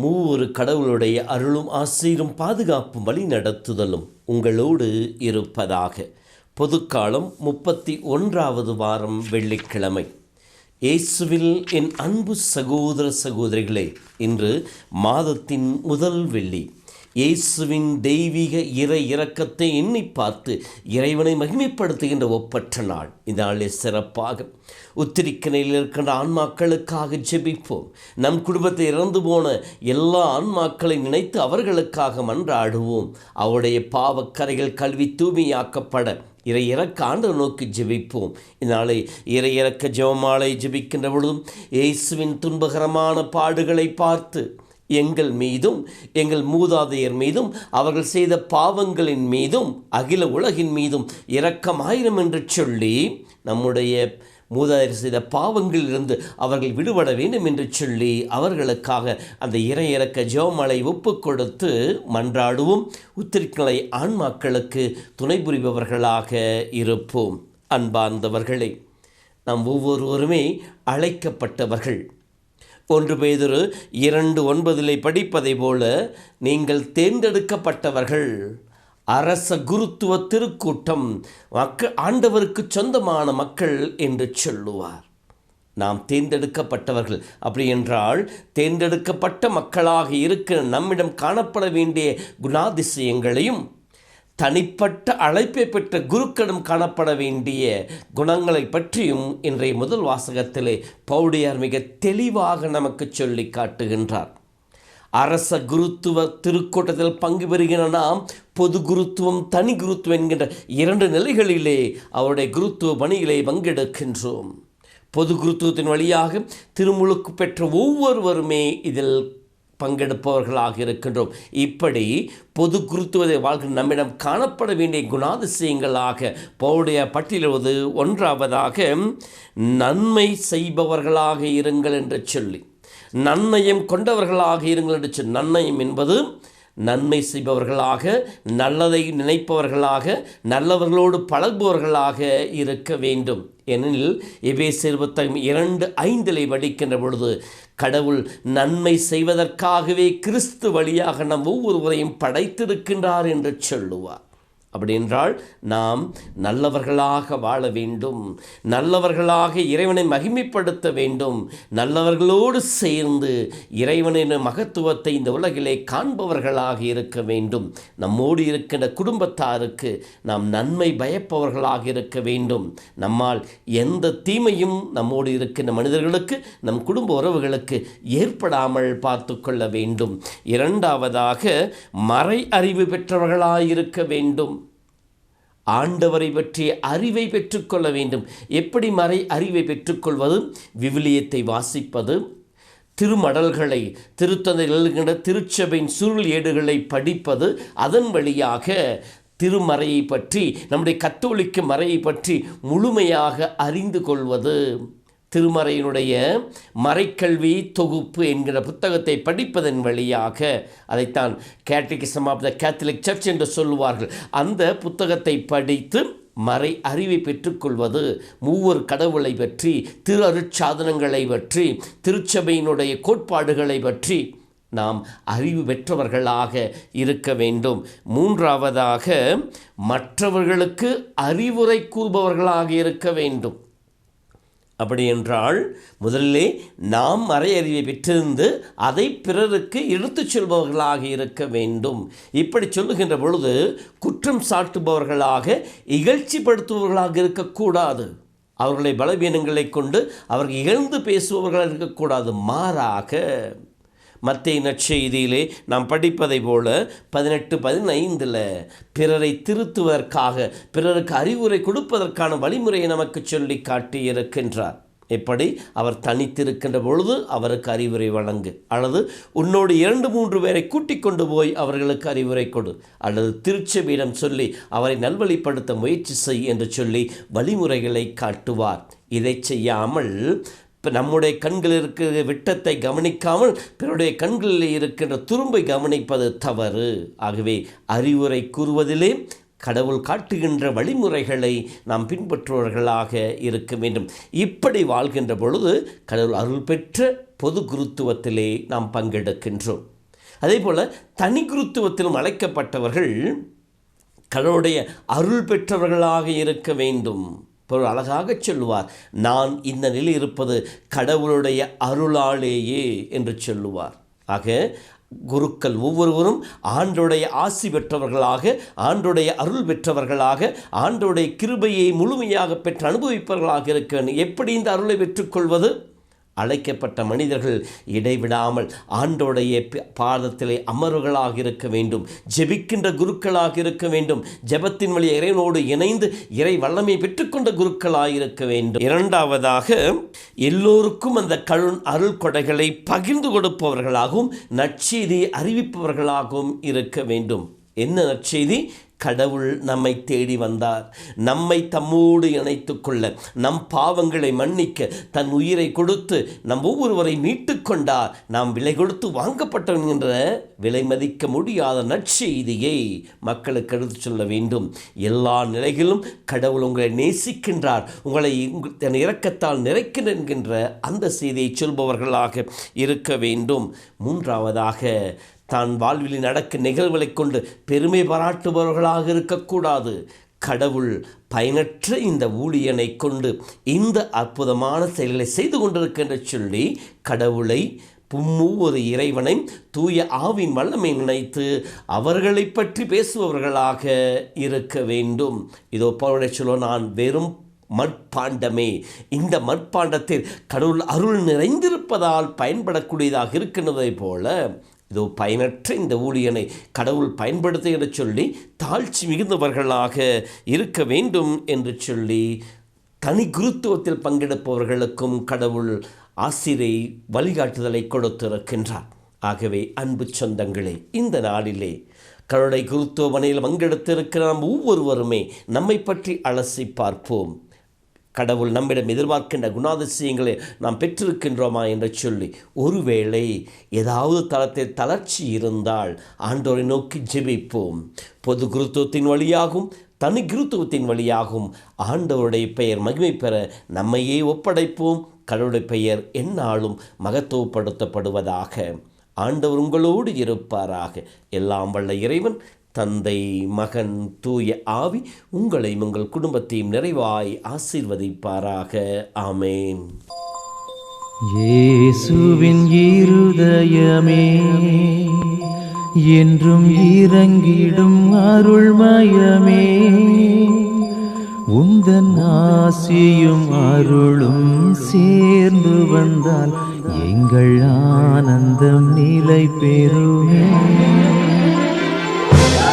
மூவொரு கடவுளுடைய அருளும் ஆசிரியரும் பாதுகாப்பும் வழி நடத்துதலும் உங்களோடு இருப்பதாக. பொதுக்காலம் முப்பத்தி ஒன்றாவது வாரம் வெள்ளிக்கிழமை. இயேசுவில் என் அன்பு சகோதர சகோதரிகளே இன்று மாதத்தின் முதல் வெள்ளி. இயேசுவின் தெய்வீக இறை இரக்கத்தை எண்ணி பார்த்து இறைவனை மகிமைப்படுத்துகின்ற ஒப்பற்ற நாள். இந்த நாளில் சிறப்பாக. உத்திரிக்கணையில் இருக்கின்ற ஆன்மாக்களுக்காக ஜெபிப்போம். நம் குடும்பத்தை இறந்து போன எல்லா ஆன்மாக்களை நினைத்து அவர்களுக்காக மன்றாடுவோம். அவருடைய பாவக்கரைகள் கல்வி தூய்மையாக்கப்பட இறை இறக்க ஆண்டு நோக்கி ஜெபிப்போம். இந்நாளை இறை இறக்க ஜெபமாலை ஜெபிக்கின்ற பொழுதும் இயேசுவின் துன்பகரமான பாடுகளை பார்த்து எங்கள் மீதும் எங்கள் மூதாதையர் மீதும் அவர்கள் செய்த பாவங்களின் மீதும் அகில உலகின் மீதும் இரக்கமாயிரம் என்று சொல்லி நம்முடைய மூதாதையர் செய்த பாவங்களிலிருந்து அவர்கள் விடுபட வேண்டும் என்று சொல்லி அவர்களுக்காக அந்த இறை இறக்க ஜோமலை ஒப்பு கொடுத்து மன்றாடுவோம். உத்திரிக்கலை ஆன்மாக்களுக்கு துணை புரிபவர்களாக இருப்போம். அன்பார்ந்தவர்களே நாம் ஒவ்வொருவருமே அழைக்கப்பட்டவர்கள். ஒன்று பேதொரு இரண்டு ஒன்பதிலே படிப்பதை போல நீங்கள் தேர்ந்தெடுக்கப்பட்டவர்கள். அரச குருத்துவ திருக்கூட்டம் மக்கள் ஆண்டவருக்கு சொந்தமான மக்கள் என்று சொல்லுவார். நாம் தேர்ந்தெடுக்கப்பட்டவர்கள். அப்படி என்றால் தேர்ந்தெடுக்கப்பட்ட மக்களாக இருக்கிற நம்மிடம் காணப்பட வேண்டிய குணாதிசயங்களையும் தனிப்பட்ட அழைப்பை பெற்ற குருக்களும் காணப்பட வேண்டிய குணங்களை பற்றியும் இன்றைய முதல் வாசகத்திலே பௌடியார் மிக தெளிவாக நமக்கு சொல்லி காட்டுகின்றார். அரச குருத்துவ திருக்கூட்டத்தில் பங்கு பெறுகிற நாம் பொது குருத்துவம் தனி குருத்துவம் என்கின்ற இரண்டு நிலைகளிலே அவருடைய குருத்துவ பணிகளை பங்கெடுக்கின்றோம். பொது குருத்துவத்தின் வழியாக திருமுழுக்கு பெற்ற ஒவ்வொருவருமே இதில் பங்கெடுப்பவர்களாக இருக்கின்றோம். இப்படி பொது குருத்துவதை வாழ்க்கை நம்மிடம் காணப்பட வேண்டிய குணாதிசயங்களாக பவுடைய பட்டியலுவது ஒன்றாவதாக நன்மை செய்பவர்களாக இருங்கள் என்று சொல்லி நன்னயம் கொண்டவர்களாக இருங்கள் என்று சொல்லி நன்னயம் என்பது நன்மை செய்பவர்களாக நல்லதை நினைப்பவர்களாக நல்லவர்களோடு பழகுபவர்களாக இருக்க வேண்டும். ஏனெனில் எபேசியர் புத்தகம் இரண்டு ஐந்திலை வடிக்கின்ற பொழுது கடவுள் நன்மை செய்வதற்காகவே கிறிஸ்து வழியாக நம் ஒவ்வொருவரையும் படைத்திருக்கின்றார் என்று சொல்லுவார். அப்படி என்றால் நாம் நல்லவர்களாக வாழ வேண்டும் நல்லவர்களாக இறைவனை மகிமைப்படுத்த வேண்டும் நல்லவர்களோடு சேர்ந்து இறைவனின் மகத்துவத்தை இந்த உலகிலே காண்பவர்களாக இருக்க வேண்டும். நம்மோடு இருக்கின்ற குடும்பத்தாருக்கு நாம் நன்மை பயப்பவர்களாக இருக்க வேண்டும். நம்மால் எந்த தீமையும் நம்மோடு இருக்கின்ற மனிதர்களுக்கு நம் குடும்ப உறவுகளுக்கு ஏற்படாமல் பார்த்து கொள்ள வேண்டும். இரண்டாவதாக மறை அறிவு பெற்றவர்களாக இருக்க வேண்டும். ஆண்டவரை பற்றிய அறிவை பெற்றுக்கொள்ள வேண்டும். எப்படி மறை அறிவை பெற்றுக்கொள்வது? விவிலியத்தை வாசிப்பது. திருமடல்களை திருத்தந்தை எழுகின்ற திருச்சபையின் சுருள் ஏடுகளை படிப்பது. அதன் வழியாக திருமறையை பற்றி நம்முடைய கத்தோலிக்க மறையை பற்றி முழுமையாக அறிந்து கொள்வது. திருமறையினுடைய மறைக்கல்வி தொகுப்பு என்கிற புத்தகத்தை படிப்பதன் வழியாக அதைத்தான் catechism of the Catholic church என்று சொல்லுவார்கள். அந்த புத்தகத்தை படித்து மறை அறிவை பெற்றுக்கொள்வது மூவர் கடவுளை பற்றி திரு அருட்சாதனங்களை பற்றி திருச்சபையினுடைய கோட்பாடுகளை பற்றி நாம் அறிவு பெற்றவர்களாக இருக்க வேண்டும். மூன்றாவதாக மற்றவர்களுக்கு அறிவுரை கூறுபவர்களாக இருக்க வேண்டும். அப்படி என்றால் முதலிலே நாம் மறையறிவை பெற்றிருந்து அதை பிறருக்கு எடுத்துச் சொல்பவர்களாக இருக்க வேண்டும். இப்படி சொல்லுகின்ற பொழுது குற்றம் சாட்டுபவர்களாக இகழ்ச்சிப்படுத்துபவர்களாக இருக்கக்கூடாது. அவர்களை பலவீனங்களை கொண்டு அவர்கள் இகழ்ந்து பேசுபவர்களாக இருக்கக்கூடாது. மாறாக மத்திய நற்செய்தியிலே நாம் படிப்பதை போல பதினெட்டு பதினைந்தில் பிறரை திருத்துவதற்காக பிறருக்கு அறிவுரை கொடுப்பதற்கான வழிமுறையை நமக்கு சொல்லி காட்டி இருக்கின்றார் எப்படி? அவர் தனித்திருக்கின்ற பொழுது அவருக்கு அறிவுரை வழங்கு. அல்லது உன்னோடு இரண்டு மூன்று பேரை கூட்டிக் கொண்டு போய் அவர்களுக்கு அறிவுரை கொடு. அல்லது திருச்சபையிடம் சொல்லி அவரை நல்வழிப்படுத்த முயற்சி செய் என்று சொல்லி வழிமுறைகளை காட்டுவார். இதை செய்யாமல் இப்போ நம்முடைய கண்களில் இருக்கிற விட்டத்தை கவனிக்காமல் பிறருடைய கண்களில் இருக்கின்ற துரும்பை கவனிப்பது தவறு. ஆகவே அறிவுரை கூறுவதிலே கடவுள் காட்டுகின்ற வழிமுறைகளை நாம் பின்பற்றுபவர்களாக இருக்க வேண்டும். இப்படி வாழ்கின்ற பொழுது கடவுள் அருள் பெற்ற பொது குருத்துவத்திலே நாம் பங்கெடுக்கின்றோம். அதே போல் தனி குருத்துவத்திலும் அழைக்கப்பட்டவர்கள் கடவுளுடைய அருள் பெற்றவர்களாக இருக்க வேண்டும். பொருள் அழகாக சொல்லுவார் நான் இந்த நிலையில் இருப்பது கடவுளுடைய அருளாலேயே என்று சொல்லுவார். ஆக குருக்கள் ஒவ்வொருவரும் ஆண்டுடைய ஆசி பெற்றவர்களாக ஆண்டுடைய அருள் பெற்றவர்களாக ஆண்டுடைய கிருபையை முழுமையாக பெற்று அனுபவிப்பவர்களாக இருக்க எப்படி இந்த அருளை பெற்றுக்கொள்வது? அழைக்கப்பட்ட மனிதர்கள் இடைவிடாமல் ஆண்டோடைய பாதத்திலே அமர்வுகளாக இருக்க வேண்டும். ஜெபிக்கின்ற குருக்களாக இருக்க வேண்டும். ஜெபத்தின் வழி இறைவனோடு இணைந்து இறை வல்லமை பெற்றுக்கொண்ட குருக்களாக இருக்க வேண்டும். இரண்டாவதாக எல்லோருக்கும் அந்த கருண் அருள் கொடைகளை பகிர்ந்து கொடுப்பவர்களாகவும் நற்செய்தி அறிவிப்பவர்களாகவும் இருக்க வேண்டும். என்ன நற்செய்தி? கடவுள் நம்மை தேடி வந்தார். நம்மை தம்மோடு இணைத்து கொள்ள நம் பாவங்களை மன்னிக்க தன் உயிரை கொடுத்து நம் ஒவ்வொருவரை மீட்டுக் கொண்டார். நாம் விலை கொடுத்து வாங்கப்பட்டவன் என்ற விலை மதிக்க முடியாத நற்செய்தியை மக்களுக்கு எடுத்து சொல்ல வேண்டும். எல்லா நிலைகளிலும் கடவுள் உங்களை நேசிக்கின்றார். உங்களை தன் இரக்கத்தால் நிறைக்கின்ற என்கின்ற அந்த செய்தியை சொல்பவர்களாக இருக்க வேண்டும். மூன்றாவதாக தான் வாழ்வில் நடக்கும் நிகழ்வுகளைக் கொண்டு பெருமை பாராட்டுபவர்களாக இருக்கக்கூடாது. கடவுள் பயனற்ற இந்த ஊழியனை கொண்டு இந்த அற்புதமான செயல்களை செய்து கொண்டிருக்கின்ற சொல்லி கடவுளை பும்மூவொரு இறைவனை தூய ஆவின் வல்லமை நினைத்து அவர்களை பற்றி பேசுபவர்களாக இருக்க வேண்டும். இதோ பவுடைய சொல்ல நான் வெறும் மட்பாண்டமே. இந்த மட்பாண்டத்தில் கடவுள் அருள் நிறைந்திருப்பதால் பயன்படக்கூடியதாக இருக்கின்றதைப் போல இதோ பயனற்ற இந்த ஊழியனை கடவுள் பயன்படுத்துகிற சொல்லி தாழ்ச்சி மிகுந்தவர்களாக இருக்க வேண்டும் என்று சொல்லி தனி குருத்துவத்தில் பங்கெடுப்பவர்களுக்கும் கடவுள் ஆசிரியை வழிகாட்டுதலை கொடுத்திருக்கின்றார். ஆகவே அன்பு சொந்தங்களே இந்த நாளிலே கடவுளை குருத்துவமனையில் பங்கெடுத்திருக்கிற நாம் ஒவ்வொருவருமே நம்மை பற்றி அலசி பார்ப்போம். கடவுள் நம்மிடம் எதிர்பார்க்கின்ற குணாதிசயங்களை நாம் பெற்றிருக்கின்றோமா என்று சொல்லி ஒருவேளை ஏதாவது தளத்தில் தளர்ச்சி இருந்தால் ஆண்டோரை நோக்கி ஜெபிப்போம். பொது குருத்துவத்தின் வழியாகும் தனி குருத்துவத்தின் வழியாகும் ஆண்டவருடைய பெயர் மகிமை பெற நம்மையே ஒப்படைப்போம். கடவுளுடைய பெயர் எந்நாளும் மகத்துவப்படுத்தப்படுவதாக. ஆண்டவர் உங்களோடு இருப்பாராக. எல்லாம் வல்ல இறைவன் தந்தை மகன் தூய ஆவி உங்களையும் உங்கள் குடும்பத்தையும் நிறைவாய் ஆசீர்வதிப்பாராக. ஆமேன். இயேசுவின் இருதயமே என்றும் இறங்கிடும் அருள்மயமே உந்தன் ஆசியும் அருளும் சேர்ந்து வந்தால் எங்கள் ஆனந்தம் நிலை பெறுமே